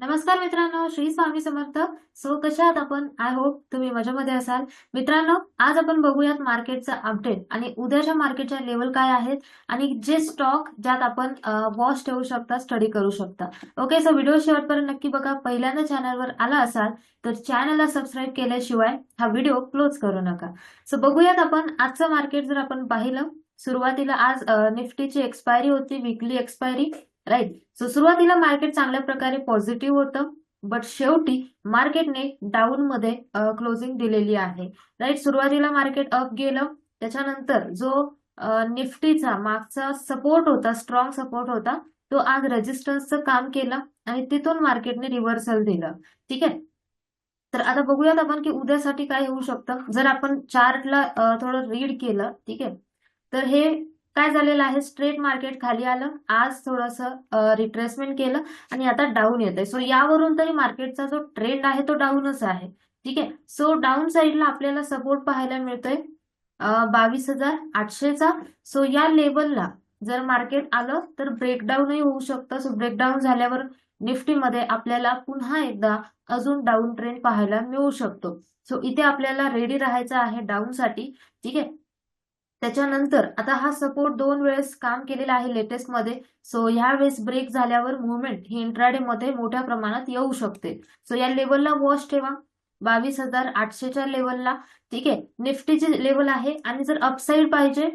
नमस्कार मित्रांनो श्री स्वामी समर्थ. सो कशा आहात आपण? आय होप तुम्ही मजेमध्ये असाल. मित्रांनो आज आपण बघूयात मार्केटचा अपडेट आणि उद्याच्या मार्केटच्या लेवल काय आहेत आणि जे स्टॉक ज्यात आपण वॉच ठेवू शकता स्टडी करू शकता. ओके सो व्हिडिओ शेवटपर्यंत नक्की बघा. पहिल्यांदा चॅनलवर आला असाल तर चॅनलला सबस्क्राईब केल्याशिवाय हा व्हिडिओ क्लोज करू नका. सो बघूयात आपण आजचं मार्केट जर आपण पाहिलं सुरुवातीला आज निफ्टीची एक्सपायरी होती विकली एक्सपायरी राईट? सो सुरुवातीला मार्केट चांगल्या प्रकारे पॉझिटिव्ह होतं बट शेवटी मार्केटने डाऊन मध्ये क्लोजिंग दिलेली आहे. राईट सुरुवातीला मार्केट अप गेलं त्याच्यानंतर जो निफ्टीचा मागचा सपोर्ट होता स्ट्रॉंग सपोर्ट होता तो आज रेजिस्टन्सचं काम केलं आणि तिथून मार्केटने रिव्हर्सल दिलं. ठीक आहे? तर आता बघूयात आपण की उद्यासाठी काय होऊ शकतं. जर आपण चार्टला थोडं रीड केलं ठीक आहे? तर हे काय झालेलं आहे? स्ट्रेट मार्केट खाली आलं. आज थोडंसं रिट्रेसमेंट केलं आणि आता डाऊन येत आहे सो यावरून तरी मार्केटचा जो ट्रेंड आहे तो डाऊनच आहे. ठीक आहे? सो डाऊन साईडला आपल्याला सपोर्ट पाहायला मिळतोय बावीस हजार आठशेचा. सो या लेवलला जर मार्केट आलं तर ब्रेकडाऊनही होऊ शकतं. सो ब्रेकडाऊन झाल्यावर निफ्टीमध्ये आपल्याला पुन्हा एकदा अजून डाऊन ट्रेंड पाहायला मिळू शकतो. सो इथे आपल्याला रेडी राहायचं आहे डाऊनसाठी ठीक आहे? त्याच्यानंतर आता हा सपोर्ट दोन वेळेस काम केलेला आहे लेटेस्टमध्ये. सो ह्या वेळेस ब्रेक झाल्यावर मुवमेंट ही इंट्राडे मध्ये मोठ्या प्रमाणात येऊ शकते. सो या लेवलला वॉच ठेवा. बावीस हजार आठशेच्या लेवलला ठीक आहे? निफ्टीची लेवल आहे आणि जर अपसाईड पाहिजे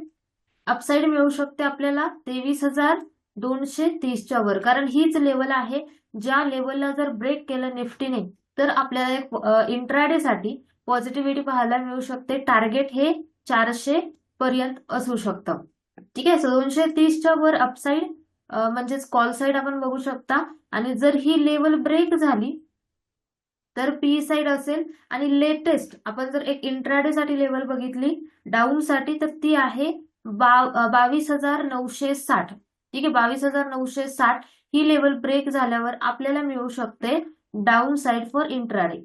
अपसाईड मिळू शकते आपल्याला तेवीस हजार दोनशे तीसच्या वर. कारण हीच लेवल आहे ज्या लेवलला जर ब्रेक केलं निफ्टीने तर आपल्याला एक इंट्राडे साठी पॉझिटिव्हिटी पाहायला मिळू शकते. टार्गेट हे चारशे पर्यंत असू शकतं. ठीक आहे? दोनशे तीसच्या वर अपसाईड म्हणजेच कॉल साईड आपण बघू शकता. आणि जर ही लेवल ब्रेक झाली तर पी साईड असेल. आणि लेटेस्ट आपण जर एक इंट्राडे साठी लेवल बघितली डाऊन साठी तर ती आहे बावीस हजार नऊशे साठ. ठीक आहे? बावीस हजार नऊशे साठ ही लेवल ब्रेक झाल्यावर आपल्याला मिळू शकते down side for intraday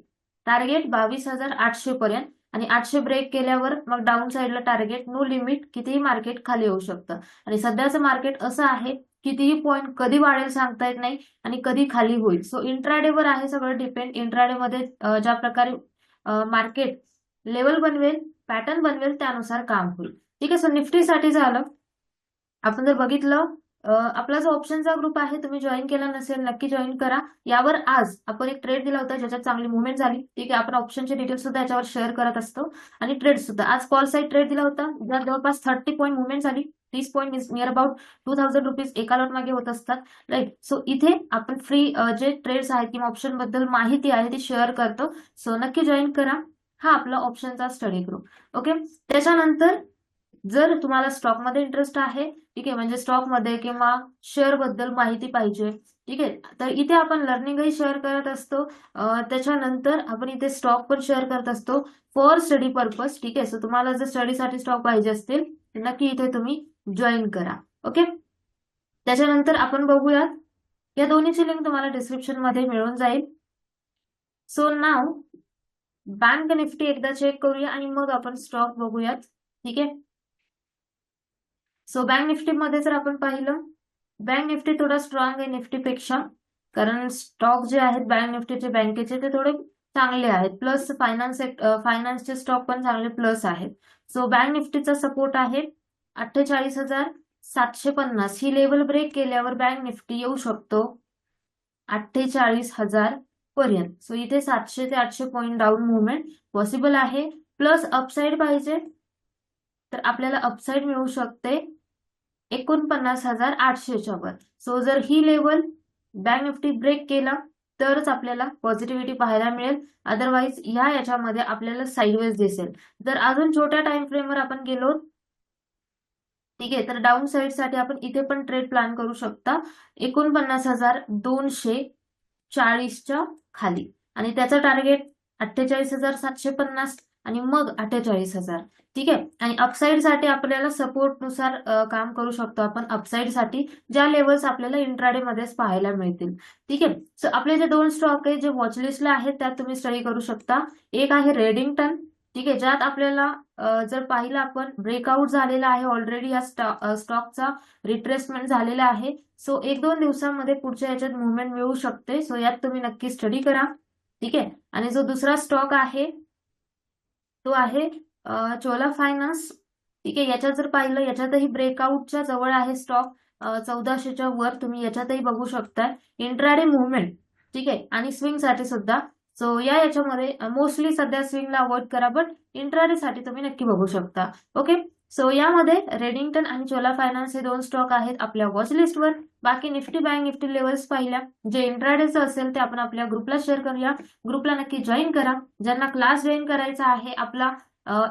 target बावीस हजार आठशे पर्यंत. आणि आठशे ब्रेक केल्यावर मग डाऊन साईडला टार्गेट नो लिमिट कितीही मार्केट खाली येऊ शकतं. आणि सध्याचं मार्केट असं आहे कितीही पॉईंट कधी वाढेल सांगता येत नाही आणि कधी खाली होईल. सो इंट्राडेवर आहे सगळं डिपेंड इंट्राडेमध्ये ज्या प्रकारे मार्केट लेवल बनवेल पॅटर्न बनवेल त्यानुसार काम होईल. ठीक आहे सो निफ्टीसाठी झालं. आपण जर बघितलं आपला जो ऑप्शनचा ग्रुप आहे तुम्ही जॉईन केला नसेल नक्की जॉईन करा. यावर आज आपण एक ट्रेड दिला होता ज्याच्यात चांगली मुवमेंट झाली. ठीक आहे आपण ऑप्शनचे डिटेल्स सुद्धा याच्यावर शेअर करत असतो. आणि ट्रेड सुद्धा. आज कॉल साईड ट्रेड दिला होता ज्यात जवळपास थर्टी पॉईंट मुवमेंट झाली. तीस point near about two thousand rupees एका लॉट मागे होत असतात. राईट सो इथे आपण फ्री जे ट्रेड्स आहेत किंवा ऑप्शनबद्दल माहिती आहे ती शेअर करतो. सो नक्की जॉईन करा. हा आपला ऑप्शनचा स्टडी ग्रुप ओके त्याच्यानंतर जर तुम्हाला स्टॉकमध्ये इंटरेस्ट आहे ठीक आहे? म्हणजे स्टॉकमध्ये किंवा शेअरबद्दल माहिती पाहिजे. ठीक आहे? तर इथे आपण लर्निंगही शेअर करत असतो. त्याच्यानंतर आपण इथे स्टॉक पण शेअर करत असतो. फॉर स्टडी पर्पज ठीक आहे? सो तुम्हाला जर स्टडीसाठी स्टॉक पाहिजे असतील तर नक्की इथे तुम्ही जॉईन करा. ओके? त्याच्यानंतर आपण बघूयात. या दोन्हीची लिंक तुम्हाला डिस्क्रिप्शनमध्ये मिळून जाईल. सो नाव बँक निफ्टी एकदा चेक करूया आणि मग आपण स्टॉक बघूयात. ठीक आहे? सो बँक निफ्टीमध्ये जर आपण पाहिलं बँक निफ्टी थोडा स्ट्रॉंग आहे निफ्टीपेक्षा कारण स्टॉक जे आहेत बँक निफ्टीचे बँकेचे ते थोडे चांगले आहेत. प्लस फायनान्स फायनान्सचे स्टॉक पण चांगले प्लस आहेत. सो बँक निफ्टीचा सपोर्ट आहे अठ्ठेचाळीस हजार सातशे पन्नास. ही लेवल ब्रेक केल्यावर बँक निफ्टी येऊ शकतो अठ्ठेचाळीस हजार पर्यंत. सो इथे सातशे ते आठशे पॉईंट डाऊन मुवमेंट पॉसिबल आहे. प्लस अपसाईड पाहिजे तर आपल्याला अपसाईड मिळू शकते एकोणपन्नास हजार आठशे वर सो जर ही लेवल बँक निफ्टी ब्रेक केला तरच आपल्याला पॉझिटिव्हिटी पाहायला मिळेल. अदरवाईज ह्या याच्यामध्ये आपल्याला साईडवेज दिसेल. जर अजून छोट्या टाइम फ्रेमवर आपण गेलो. ठीक आहे तर डाऊन साईडसाठी आपण इथे पण ट्रेड प्लॅन करू शकता. एकोणपन्नास हजार दोनशे चाळीसच्या खाली. आणि त्याचं टार्गेट अठ्ठेचाळीस हजार सातशे पन्नास. आणि मग अठ्ठेचाळीस हजार. ठीक आहे? आणि अपसाईडसाठी आपल्याला सपोर्टनुसार काम करू शकतो आपण. अपसाईडसाठी ज्या लेवल्स आपल्याला इंट्राडे मध्येच पाहायला मिळतील. ठीक आहे? सो आपले जे दोन स्टॉक आहे जे वॉचलिस्टला आहेत त्यात तुम्ही स्टडी करू शकता. एक आहे रेडिंग्टन ठीक आहे? ज्यात आपल्याला जर पाहिलं आपण ब्रेकआउट झालेला आहे ऑलरेडी या स्टॉकचा रिट्रेसमेंट झालेला आहे. सो एक दोन दिवसांमध्ये पुढच्या याच्यात मुवमेंट मिळू शकते. सो यात तुम्ही नक्की स्टडी करा. ठीक आहे? आणि जो दुसरा स्टॉक आहे तो आहे चोला फायनान्स. ठीक आहे याच्यात जर पाहिलं याच्यातही ब्रेकआउटच्या जवळ आहे स्टॉक चौदाशेच्या वर तुम्ही याच्यातही बघू शकताय. इंट्राडे मुवमेंट ठीक आहे आणि स्विंगसाठी सुद्धा. सो या याच्यामध्ये मोस्टली सध्या स्विंगला अवॉइड करा बट इंट्राडे साठी तुम्ही नक्की बघू शकता. ओके सो यामध्ये रेडिंग्टन आणि चोला फायनान्स हे दोन स्टॉक आहेत आपल्या वॉच लिस्टवर बाकी निफ्टी बँक निफ्टी लेवल्स पाहिल्या. जे इंट्राडेचं असेल ते आपण आपल्या ग्रुपला शेअर करूया. ग्रुपला नक्की जॉईन करा. ज्यांना क्लास जॉईन करायचा आहे आपला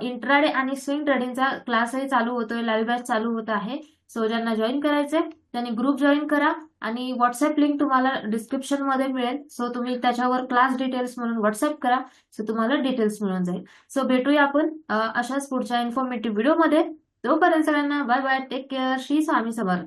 इंट्राडे आणि स्विंग ट्रेडिंगचा क्लासही चालू होतोय लाईव्ह बॅच चालू होत आहे. सो ज्यांना जॉईन करायचंय त्यांनी ग्रुप जॉईन करा आणि व्हॉट्सअप लिंक तुम्हाला डिस्क्रिप्शनमध्ये मिळेल. सो तुम्ही त्याच्यावर क्लास डिटेल्स म्हणून व्हॉट्सअप करा. सो तुम्हाला डिटेल्स मिळून जाईल. सो भेटूया आपण अशाच पुढच्या इन्फॉर्मेटिव्ह व्हिडिओमध्ये तोपर्यंत सगळ्यांना bye bye take care Shri Swami Samarth.